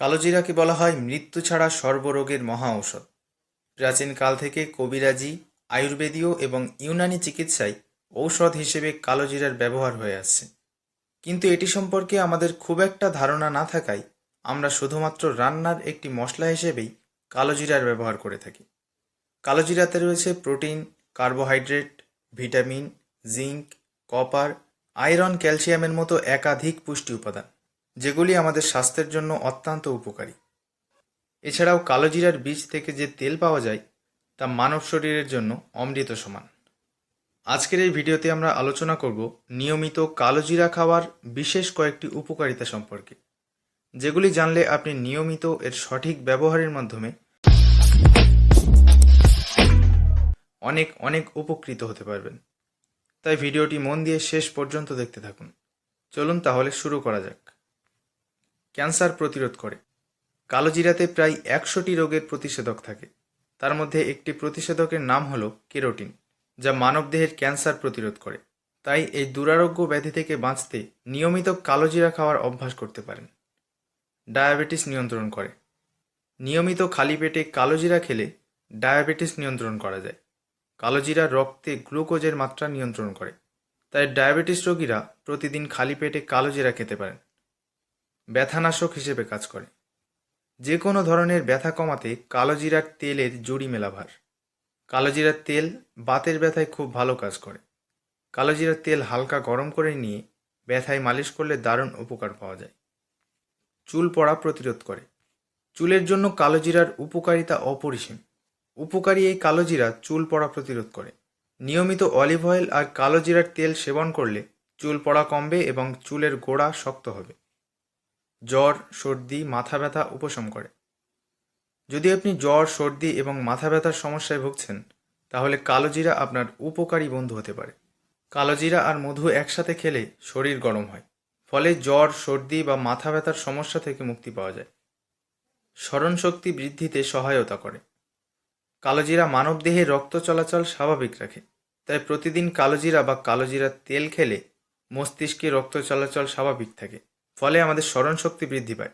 কালোজিরাকে বলা হয় মৃত্যু ছাড়া সর্বরোগের মহা ঔষধ। প্রাচীনকাল থেকে কবিরাজি, আয়ুর্বেদীয় এবং ইউনানি চিকিৎসায় ঔষধ হিসেবে কালোজিরার ব্যবহার হয়ে আসছে। কিন্তু এটি সম্পর্কে আমাদের খুব একটা ধারণা না থাকায় আমরা শুধুমাত্র রান্নার একটি মশলা হিসেবেই কালোজিরার ব্যবহার করে থাকি। কালোজিরাতে রয়েছে protein, carbohydrate, vitamin, zinc, copper, iron, ক্যালসিয়ামের মতো একাধিক পুষ্টি উপাদান। যেগুলি আমাদের স্বাস্থ্যের জন্য অত্যন্ত উপকারী। এছাড়াও কালোজিরার বীজ থেকে যে তেল পাওয়া যায়, তা মানব শরীরের জন্য অমৃত সমান। আজকের এই ভিডিওতে আমরা আলোচনা করব নিয়মিত কালোজিরা খাওয়ার বিশেষ কয়েকটি উপকারিতা সম্পর্কে, যেগুলি জানলে আপনি নিয়মিত এর সঠিক ব্যবহারের মাধ্যমে অনেক অনেক উপকৃত হতে পারবেন। তাই ভিডিওটি মন দিয়ে শেষ পর্যন্ত দেখতে থাকুন। চলুন তাহলে শুরু করা যাক। ক্যান্সার প্রতিরোধ করে। কালোজিরাতে প্রায় একশোটি রোগের প্রতিষেধক থাকে। তার মধ্যে একটি প্রতিষেধকের নাম হলো কেরোটিন, যা মানবদেহের ক্যান্সার প্রতিরোধ করে। তাই এই দুরারোগ্য ব্যাধি থেকে বাঁচতে নিয়মিত কালোজিরা খাওয়ার অভ্যাস করতে পারেন। ডায়াবেটিস নিয়ন্ত্রণ করে। নিয়মিত খালি পেটে কালোজিরা খেলে ডায়াবেটিস নিয়ন্ত্রণ করা যায়। কালোজিরা রক্তে গ্লুকোজের মাত্রা নিয়ন্ত্রণ করে। তাই ডায়াবেটিস রোগীরা প্রতিদিন খালি পেটে কালোজিরা খেতে পারেন। ব্যথানাশক হিসেবে কাজ করে। যে কোনো ধরনের ব্যথা কমাতে কালোজিরার তেলের জুড়ি মেলাভার কালোজিরার তেল বাতের ব্যথায় খুব ভালো কাজ করে। কালোজিরার তেল হালকা গরম করে নিয়ে ব্যথায় মালিশ করলে দারুণ উপকার পাওয়া যায়। চুল পড়া প্রতিরোধ করে। চুলের জন্য কালোজিরার উপকারিতা অপরিসীম। উপকারী এই কালোজিরা চুল পড়া প্রতিরোধ করে। নিয়মিত অলিভ অয়েল আর কালোজিরার তেল সেবন করলে চুল পড়া কমবে এবং চুলের গোড়া শক্ত হবে। জ্বর, সর্দি, মাথা ব্যথা উপশম করে। যদি আপনি জ্বর, সর্দি এবং মাথা ব্যথার সমস্যায় ভুগছেন, তাহলে কালোজিরা আপনার উপকারী বন্ধু হতে পারে। কালোজিরা আর মধু একসাথে খেলে শরীর গরম হয়, ফলে জ্বর, সর্দি বা মাথা ব্যথার সমস্যা থেকে মুক্তি পাওয়া যায়। স্মরণশক্তি বৃদ্ধিতে সহায়তা করে। কালোজিরা মানবদেহে রক্ত চলাচল স্বাভাবিক রাখে, তাই প্রতিদিন কালোজিরা বা কালোজিরার তেল খেলে মস্তিষ্কে রক্ত চলাচল স্বাভাবিক থাকে। ফলে আমাদের স্মরণশক্তি বৃদ্ধি পায়।